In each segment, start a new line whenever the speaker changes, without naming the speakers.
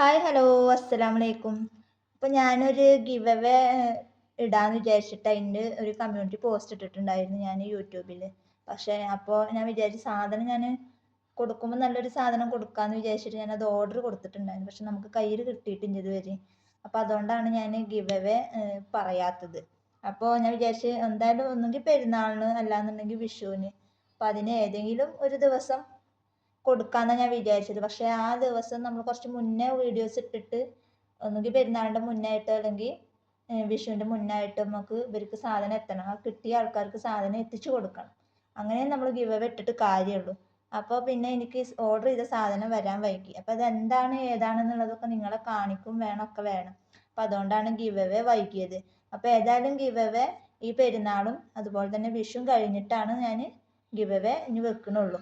Hi hello അസ്സലാമു അലൈക്കും അപ്പോൾ ഞാനൊരു ഗിവ് അവേ ഇടാന്ന് വിചാരിച്ചിട്ട് അതിന്റെ ഒരു കമ്മ്യൂണിറ്റി പോസ്റ്റ് ഇട്ടിട്ടുണ്ടായിരുന്നു ഞാൻ യൂട്യൂബിൽ പക്ഷേ അപ്പോൾ ഞാൻ വിചാരിച്ചു സാധനം ഞാൻ കൊടുക്കുമ്പോൾ നല്ലൊരു സാധനം കൊടുക്കാമെന്ന് വിചാരിച്ചിട്ട് ഞാൻ അത് ഓർഡർ കൊടുത്തിട്ടുണ്ടായിരുന്നു. പക്ഷെ നമുക്ക് കയ്യിൽ കിട്ടിയിട്ടില്ല ഇതുവരെ. അപ്പോൾ അതുകൊണ്ടാണ് ഞാൻ ഗിവ് അവേ പറയാത്തത്. അപ്പോൾ ഞാൻ വിചാരിച്ച് എന്തായാലും ഒന്നുകിൽ പെരുന്നാളിന് അല്ലാന്നുണ്ടെങ്കിൽ വിഷുവിന്. അപ്പോൾ അതിന് ഏതെങ്കിലും ഒരു ദിവസം കൊടുക്കാമെന്നാണ് ഞാൻ വിചാരിച്ചത്. പക്ഷേ ആ ദിവസം നമ്മൾ കുറച്ച് മുന്നേ വീഡിയോസ് ഇട്ടിട്ട് ഒന്നുകിൽ പെരുന്നാളിന്റെ മുന്നായിട്ട് അല്ലെങ്കിൽ വിഷുവിന്റെ മുന്നായിട്ട് നമുക്ക് ഇവർക്ക് സാധനം എത്തണം. ആ കിട്ടിയ ആൾക്കാർക്ക് സാധനം എത്തിച്ചു കൊടുക്കണം. അങ്ങനെ നമ്മൾ ഗിവ് ഇട്ടിട്ട് കാര്യമുള്ളൂ. അപ്പോൾ പിന്നെ എനിക്ക് ഓർഡർ ചെയ്ത സാധനം വരാൻ വൈകി. അപ്പോൾ അത് എന്താണ് ഏതാണെന്നുള്ളതൊക്കെ നിങ്ങളെ കാണിക്കും. വേണം ഒക്കെ വേണം. അപ്പോൾ അതുകൊണ്ടാണ് ഗിവ് അവേ വൈകിയത്. അപ്പോൾ ഏതായാലും ഗിവ് അവേ ഈ പെരുന്നാളും അതുപോലെ തന്നെ വിഷുവും കഴിഞ്ഞിട്ടാണ് ഞാൻ ഗിവ് അവേ ഇനി വെക്കണുള്ളൂ.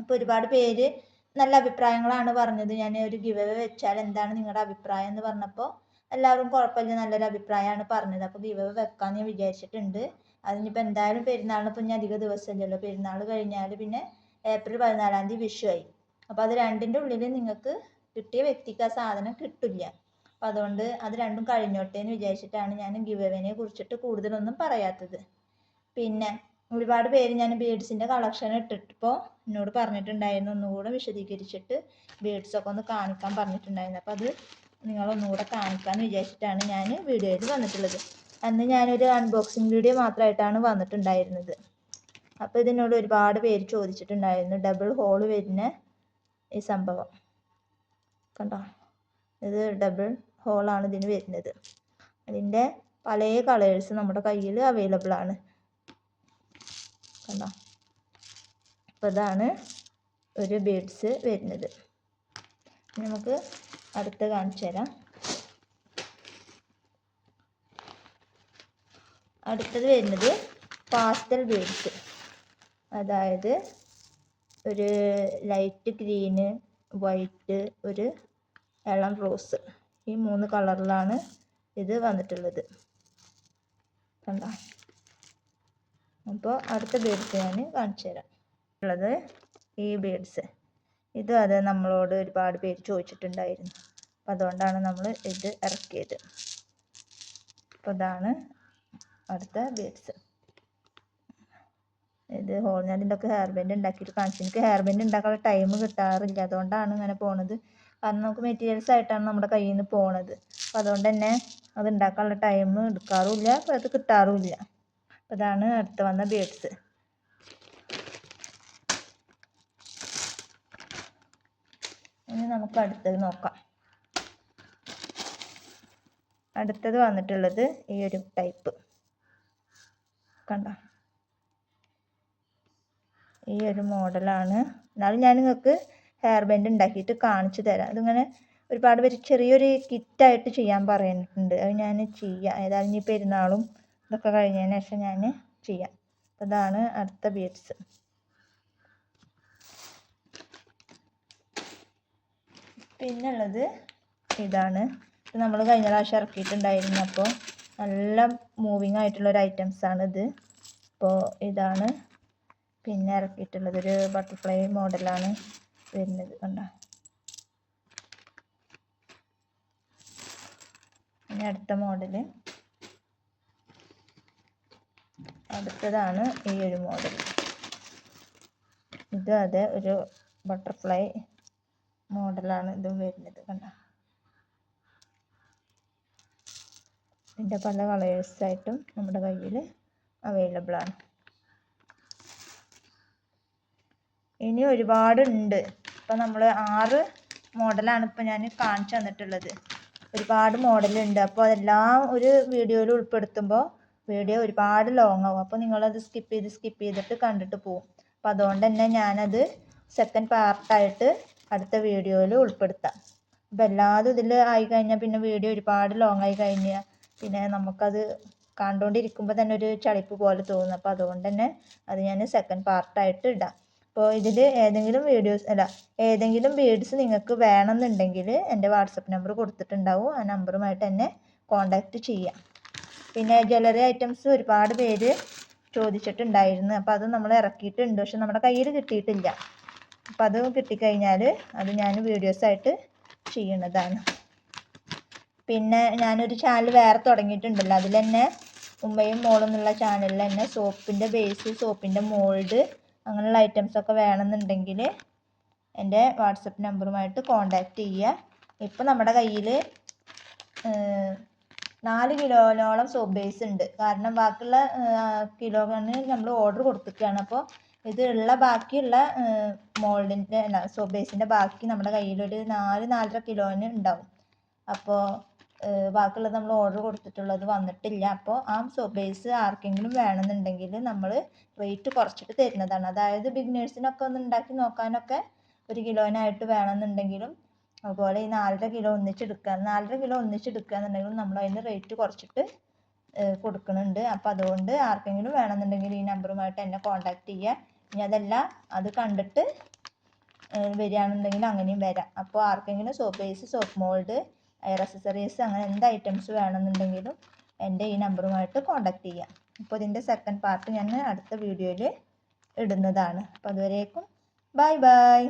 അപ്പോൾ ഒരുപാട് പേര് നല്ല അഭിപ്രായങ്ങളാണ് പറഞ്ഞത്. ഞാൻ ഒരു ഗിവ് അവേ വെച്ചാൽ എന്താണ് നിങ്ങളുടെ അഭിപ്രായം എന്ന് പറഞ്ഞപ്പോൾ എല്ലാവരും കുഴപ്പമില്ല നല്ലൊരു അഭിപ്രായമാണ് പറഞ്ഞത്. അപ്പോൾ ഗിവ് അവേ വെക്കാമെന്ന് ഞാൻ വിചാരിച്ചിട്ടുണ്ട്. അതിനിപ്പോൾ എന്തായാലും പെരുന്നാളിന് ഇപ്പം ഇനി അധിക ദിവസം ദിവസമില്ലല്ലോ. പെരുന്നാൾ കഴിഞ്ഞാൽ പിന്നെ ഏപ്രിൽ പതിനാലാം തീയതി വിഷു ആയി. അപ്പോൾ അത് രണ്ടിന്റെ ഉള്ളിൽ നിങ്ങൾക്ക് കിട്ടിയ വ്യക്തിക്ക് ആ സാധനം കിട്ടില്ല. അപ്പോൾ അതുകൊണ്ട് അത് രണ്ടും കഴിഞ്ഞോട്ടെ എന്ന് വിചാരിച്ചിട്ടാണ് ഞാൻ ഗിവ് അവേനെ കുറിച്ചിട്ട് കൂടുതലൊന്നും പറയാത്തത്. പിന്നെ ഒരുപാട് പേര് ഞാൻ ബീഡ്സിന്റെ കളക്ഷൻ ഇട്ടിട്ടിപ്പോൾ എന്നോട് പറഞ്ഞിട്ടുണ്ടായിരുന്നു. ഒന്നുകൂടെ വിശദീകരിച്ചിട്ട് ബീഡ്സൊക്കെ ഒന്ന് കാണിക്കാൻ പറഞ്ഞിട്ടുണ്ടായിരുന്നു. അപ്പോൾ അത് നിങ്ങളൊന്നുകൂടെ കാണിക്കാമെന്ന് വിചാരിച്ചിട്ടാണ് ഞാൻ വീഡിയോയിൽ വന്നിട്ടുള്ളത്. അന്ന് ഞാനൊരു അൺബോക്സിങ് വീഡിയോ മാത്രമായിട്ടാണ് വന്നിട്ടുണ്ടായിരുന്നത്. അപ്പോൾ ഇതിനോട് ഒരുപാട് പേര് ചോദിച്ചിട്ടുണ്ടായിരുന്നു. ഡബിൾ ഹോൾ വരുന്ന ഈ സംഭവം. കണ്ടോ? ഇത് ഡബിൾ ഹോളാണ് ഇതിന് വരുന്നത്. അതിന്റെ പല കളേഴ്സ് നമ്മുടെ കയ്യിൽ അവൈലബിൾ ആണ്. കണ്ടോ? അപ്പോൾ ഇതാണ് ഒരു ബീഡ്സ് വരുന്നത്. നമുക്ക് അടുത്ത് കാണിച്ചു തരാം. അടുത്തത് വരുന്നത് പാസ്റ്റൽ ബീഡ്സ്. അതായത് ഒരു ലൈറ്റ് ഗ്രീന് വൈറ്റ് ഒരു ഇളം റോസ്. ഈ മൂന്ന് കളറിലാണ് ഇത് വന്നിട്ടുള്ളത്. കണ്ടോ? അപ്പോൾ അടുത്ത ബീഡ്സ് ഞാൻ കാണിച്ചു തരാം. ഉള്ളത് ഈ ബീഡ്സ് ഇത് അത് നമ്മളോട് ഒരുപാട് പേര് ചോദിച്ചിട്ടുണ്ടായിരുന്നു. അപ്പം അതുകൊണ്ടാണ് നമ്മൾ ഇത് ഇറക്കിയത്. അപ്പോൾ ഇതാണ് അടുത്ത ബീഡ്സ് ഇത് ഹോൾ ഞാൻ ഹെയർ ബാൻഡ് ഉണ്ടാക്കിയിട്ട് കാണിച്ചു. എനിക്ക് ഹെയർ ബാൻഡ് ഉണ്ടാക്കാനുള്ള ടൈം കിട്ടാറില്ല. അതുകൊണ്ടാണ് ഇങ്ങനെ പോണത്. കാരണം നമുക്ക് മെറ്റീരിയൽസ് ആയിട്ടാണ് നമ്മുടെ കയ്യിൽ നിന്ന് പോണത്. അപ്പോൾ അതുകൊണ്ട് തന്നെ അത് ഉണ്ടാക്കാനുള്ള ടൈം എടുക്കാറുമില്ല. അപ്പോൾ അത് കിട്ടാറുമില്ല. ഇതാണ് അടുത്ത് വന്ന ബീഡ്സ് ഇനി നമുക്ക് അടുത്തത് നോക്കാം. അടുത്തത് വന്നിട്ടുള്ളത് ഈ ഒരു ടൈപ്പ് കണ്ട? ഈ ഒരു മോഡലാണ് എന്നാലും ഞാൻ നിങ്ങൾക്ക് ഹെയർ ബാൻഡ് ഉണ്ടാക്കിയിട്ട് കാണിച്ചു തരാം. അതിങ്ങനെ ഒരുപാട് പേര് ചെറിയൊരു കിറ്റായിട്ട് ചെയ്യാൻ പറയുന്നുണ്ട്. അത് ഞാൻ ചെയ്യാം. ഏതായാലും ഇനി പെരുന്നാളും ഇതൊക്കെ കഴിഞ്ഞതിന് ശേഷം ഞാൻ ചെയ്യാം. അതാണ് അടുത്ത ബീഡ്സ് പിന്നുള്ളത് ഇതാണ്. ഇത് നമ്മൾ കഴിഞ്ഞ പ്രാവശ്യം ഇറക്കിയിട്ടുണ്ടായിരുന്നു. അപ്പോൾ നല്ല മൂവിങ് ആയിട്ടുള്ള ഒരു ഐറ്റംസ് ആണ് ഇത്. അപ്പോൾ ഇതാണ് പിന്നെ ഇറക്കിയിട്ടുള്ളത്. ഒരു ബട്ടർഫ്ലൈ മോഡലാണ് വരുന്നത് കണ്ടോ. പിന്നെ അടുത്ത മോഡൽ അടുത്തതാണ് ഈ ഒരു മോഡൽ ഇത് അതെ ഒരു ബട്ടർഫ്ലൈ മോഡലാണ് ഇതും വരുന്നത് കണ്ട? ഇതിന്റെ പല കളേഴ്സായിട്ടും നമ്മുടെ കയ്യിൽ അവൈലബിൾ ആണ്. ഇനി ഒരുപാടുണ്ട്. ഇപ്പം നമ്മൾ ആറ് മോഡലാണ് ഇപ്പം ഞാൻ കാണിച്ചു തന്നിട്ടുള്ളത്. ഒരുപാട് മോഡലുണ്ട് അപ്പോൾ അതെല്ലാം ഒരു വീഡിയോയിൽ ഉൾപ്പെടുത്തുമ്പോൾ വീഡിയോ ഒരുപാട് ലോങ് ആവും. അപ്പോൾ നിങ്ങളത് സ്കിപ്പ് ചെയ്ത് സ്കിപ്പ് ചെയ്തിട്ട് കണ്ടിട്ട് പോവും. അപ്പോൾ അതുകൊണ്ട് തന്നെ ഞാനത് സെക്കൻഡ് പാർട്ടായിട്ട് അടുത്ത വീഡിയോയിൽ ഉൾപ്പെടുത്താം. അപ്പോൾ എല്ലാതും ഇതിൽ ആയി കഴിഞ്ഞാൽ പിന്നെ വീഡിയോ ഒരുപാട് ലോങ് ആയി കഴിഞ്ഞാൽ പിന്നെ നമുക്കത് കണ്ടുകൊണ്ടിരിക്കുമ്പോൾ തന്നെ ഒരു ചളിപ്പ് പോലെ തോന്നും. അപ്പോൾ അതുകൊണ്ട് തന്നെ അത് ഞാൻ സെക്കൻഡ് പാർട്ടായിട്ട് ഇടാം. അപ്പോൾ ഇതിൽ ഏതെങ്കിലും വീഡിയോസ് അല്ല ഏതെങ്കിലും വീഡിയോസ് നിങ്ങൾക്ക് വേണമെന്നുണ്ടെങ്കിൽ എന്റെ വാട്സപ്പ് നമ്പർ കൊടുത്തിട്ടുണ്ടാവും. ആ നമ്പറുമായിട്ട് എന്നെ കോൺടാക്റ്റ് ചെയ്യാം. പിന്നെ ജ്വല്ലറി ഐറ്റംസ് ഒരുപാട് പേര് ചോദിച്ചിട്ടുണ്ടായിരുന്നു. അപ്പോൾ അത് നമ്മൾ ഇറക്കിയിട്ടുണ്ട്. പക്ഷെ നമ്മുടെ കയ്യിൽ കിട്ടിയിട്ടില്ല. അപ്പോൾ അത് കിട്ടിക്കഴിഞ്ഞാൽ അത് ഞാൻ വീഡിയോസായിട്ട് ചെയ്യുന്നതാണ് പിന്നെ ഞാനൊരു ചാനൽ വേറെ തുടങ്ങിയിട്ടുണ്ടല്ലോ. അതിൽ തന്നെ ഉമ്മയും മോളും എന്നുള്ള ചാനലിൽ തന്നെ സോപ്പിന്റെ ബേസ് സോപ്പിന്റെ മോൾഡ് അങ്ങനെയുള്ള ഐറ്റംസ് ഒക്കെ വേണമെന്നുണ്ടെങ്കിൽ എന്റെ വാട്സപ്പ് നമ്പറുമായിട്ട് കോണ്ടാക്ട് ചെയ്യുക. ഇപ്പം നമ്മുടെ കയ്യിൽ നാല് കിലോനോളം സോപ്പ് ബേസ് ഉണ്ട്. കാരണം ബാക്കിയുള്ള കിലോന് നമ്മൾ ഓർഡർ കൊടുത്തിരിക്കുകയാണ് അപ്പോൾ ഇത് ഉള്ള ബാക്കിയുള്ള മോൾഡിന്റെ അല്ല സോപ്പ് ബേസിന്റെ ബാക്കി നമ്മുടെ കയ്യിലൊരു നാല് നാലര കിലോന് ഉണ്ടാവും. അപ്പോൾ ബാക്കിയുള്ളത് നമ്മൾ ഓർഡർ കൊടുത്തിട്ടുള്ളത് വന്നിട്ടില്ല. അപ്പോൾ ആ സോപ്പ് ബേസ് ആർക്കെങ്കിലും വേണമെന്നുണ്ടെങ്കിൽ നമ്മൾ റേറ്റ് കുറച്ചിട്ട് തരുന്നതാണ്. അതായത് ബിഗിനേഴ്സിനൊക്കെ ഒന്ന് ഉണ്ടാക്കി നോക്കാനൊക്കെ ഒരു കിലോനായിട്ട് വേണമെന്നുണ്ടെങ്കിലും അതുപോലെ ഈ നാലര കിലോ ഒന്നിച്ചെടുക്കുക നാലര കിലോ ഒന്നിച്ചെടുക്കുക എന്നുണ്ടെങ്കിലും നമ്മൾ അതിന് റേറ്റ് കുറച്ചിട്ട് കൊടുക്കുന്നുണ്ട് അപ്പോൾ അതുകൊണ്ട് ആർക്കെങ്കിലും വേണമെന്നുണ്ടെങ്കിൽ ഈ നമ്പറുമായിട്ട് എന്നെ കോൺടാക്റ്റ് ചെയ്യുക ഇനി അതല്ല അത് കണ്ടിട്ട് വരികയാണെന്നുണ്ടെങ്കിൽ അങ്ങനെയും വരാം. അപ്പോൾ ആർക്കെങ്കിലും soap base soap mould air accessories അങ്ങനെ എന്ത് ഐറ്റംസ് വേണമെന്നുണ്ടെങ്കിലും എന്റെ ഈ നമ്പറുമായിട്ട് കോൺടാക്റ്റ് ചെയ്യാം. അപ്പോൾ ഇതിന്റെ സെക്കൻഡ് പാർട്ട് ഞാൻ അടുത്ത വീഡിയോയിൽ ഇടുന്നതാണ്. അപ്പോൾ അതുവരേക്കും ബൈ ബൈ